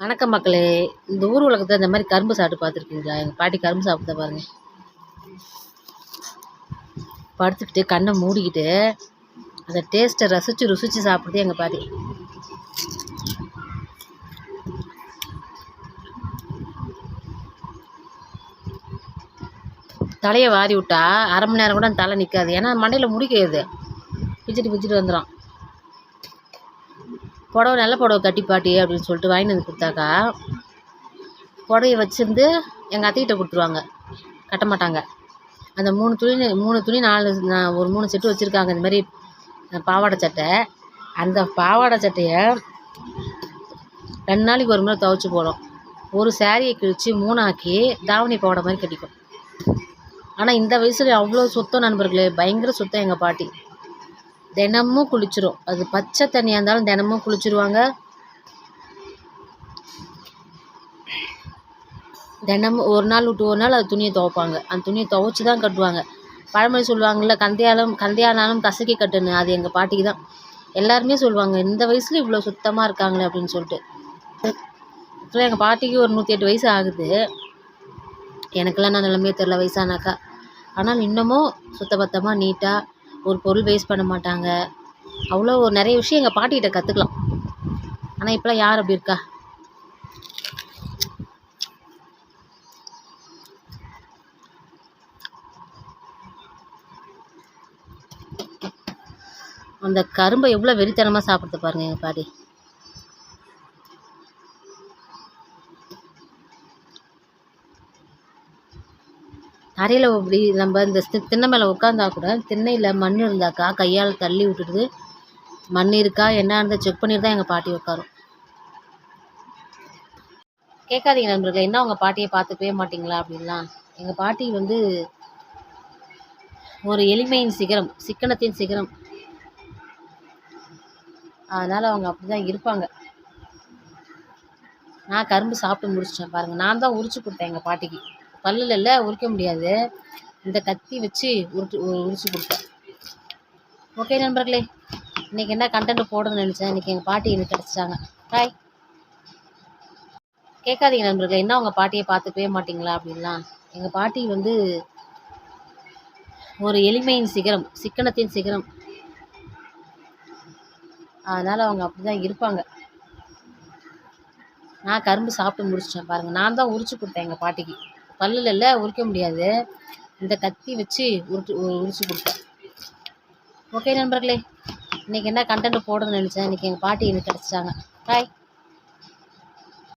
வணக்கம் மக்களே. இந்த ஊர் உலகத்தில் இந்த மாதிரி கரும்பு சாப்பிட்டு பார்த்துருக்கீங்களா? எங்கள் பாட்டி கரும்பு சாப்பிட்டு பாருங்க. படுத்துக்கிட்டு கண்ணை மூடிக்கிட்டு அந்த டேஸ்ட்டை ரசித்து ருசித்து சாப்பிடுது எங்கள் பாட்டி. தலையை வாரி விட்டா அரை மணி நேரம் கூட அந்த தலை நிற்காது ஏன்னா மண்டையில் முடிக்கிறது பிச்சுட்டு பிச்சுட்டு வந்துடும் புடவை நல்ல புடவை கட்டி பாட்டி அப்படின்னு சொல்லிட்டு வாங்கிட்டு வந்து கொடுத்தாக்கா புடவைய வச்சுருந்து எங்கள் அத்தைக்கிட்ட கொடுத்துருவாங்க. கட்ட மாட்டாங்க. அந்த மூணு துணி மூணு துணி நாலு நான் ஒரு மூணு செட்டு வச்சுருக்காங்க. இந்த மாதிரி பாவாடை சட்டை. அந்த பாவாடை சட்டையை ரெண்டு நாளைக்கு ஒரு முறை துவைச்சி போடும். ஒரு சாரியை கிழித்து மூணாக்கி தாவணி பாவாடை மாதிரி கட்டிக்கும். ஆனால் இந்த வயசில் அவ்வளோ சுத்தம் நண்பர்களே. பயங்கர சுத்தம் எங்கள் பாட்டி. தினமும் குளிச்சிரும். அது பச்சை தண்ணியாக இருந்தாலும் தினமும் குளிச்சிருவாங்க. தினமும் ஒரு நாள் விட்டு ஒரு நாள் அது துணியை துவைப்பாங்க. அந்த துணியை துவைச்சி தான் கட்டுவாங்க. பழமொழி சொல்லுவாங்கள்ல கந்தையாலும் கந்தையானாலும் கசக்கி கட்டுன்னு. அது எங்கள் பாட்டிக்கு தான் எல்லாருமே சொல்லுவாங்க இந்த வயசில் இவ்வளோ சுத்தமாக இருக்காங்களே அப்படின்னு சொல்லிட்டு. ஆக்சுவலாக எங்கள் பாட்டிக்கு ஒரு நூற்றி எட்டு வயசு ஆகுது. எனக்கெல்லாம் நான் நிலமையே தெரில வயசானாக்கா. ஆனால் இன்னமும் சுத்தபத்தமாக நீட்டாக ஒரு பொருள் வேஸ்ட் பண்ண மாட்டாங்க. அவ்வளோ ஒரு நிறைய விஷயம் எங்கள் பாட்டிகிட்ட கற்றுக்கலாம் ஆனால் இப்போலாம் யார் அப்படி இருக்கா? அந்த கரும்பை எவ்வளோ வெறித்தனமாக சாப்பிட்றது பாருங்கள் எங்கள் பாட்டி. தரையில் இப்படி நம்ம இந்த திண்ணை மேலே உட்காந்தா கூட திண்ணையில் மண் இருந்தாக்கா கையால் தள்ளி விட்டுட்டு மண் இருக்கா என்ன இருந்தால் செக் பண்ணிட்டு தான் எங்கள் பாட்டி உட்காரும் கேட்காதீங்க நண்பர்களே என்ன உங்கள் பாட்டியை பார்த்துக்கவே மாட்டிங்களா அப்படின்லாம். எங்கள் பாட்டி வந்து ஒரு எளிமையின் சிகரம் சிக்கனத்தின் சிகரம். அதனால் அவங்க அப்படி தான் இருப்பாங்க. நான் கரும்பு சாப்பிட்டு முடிச்சிட்டேன் பாருங்கள் நான் தான் உரிச்சு கொடுத்தேன் எங்கள் பாட்டிக்கு. பல்லில் இல்லை உரிக்க முடியாது. இந்த கத்தி வச்சு உருட்டு உரிச்சு கொடுத்தேன். ஓகே நண்பர்களே இன்றைக்கி என்ன கண்டென்ட் போடணும்னு நினச்சேன். இன்றைக்கி எங்கள் பாட்டி எனக்கு கிடச்சிட்டாங்க. பாய் கேட்காதீங்க நண்பர்களே என்ன உங்கள் பாட்டியை பார்த்துக்கவே மாட்டீங்களா அப்படின்லாம். எங்கள் பாட்டி வந்து ஒரு எளிமையின் சிகரம் சிக்கனத்தின் சிகரம். அதனால் அவங்க அப்படி தான் இருப்பாங்க. நான் கரும்பு சாப்பிட்டு முடிச்சிட்டேன் பாருங்கள் நான் தான் உரிச்சு கொடுத்தேன் எங்கள் பாட்டிக்கு. பல்லுல இல்லை உரிக்க முடியாது. இந்த கத்தி வச்சு உருட்டு உரிச்சு கொடுத்தேன். ஓகே நண்பர்களே இன்றைக்கி என்ன கண்டென்ட் போடணும்னு நினச்சேன். இன்றைக்கி எங்கள் பாட்டி எனக்கு கிடச்சிட்டாங்க. பாய்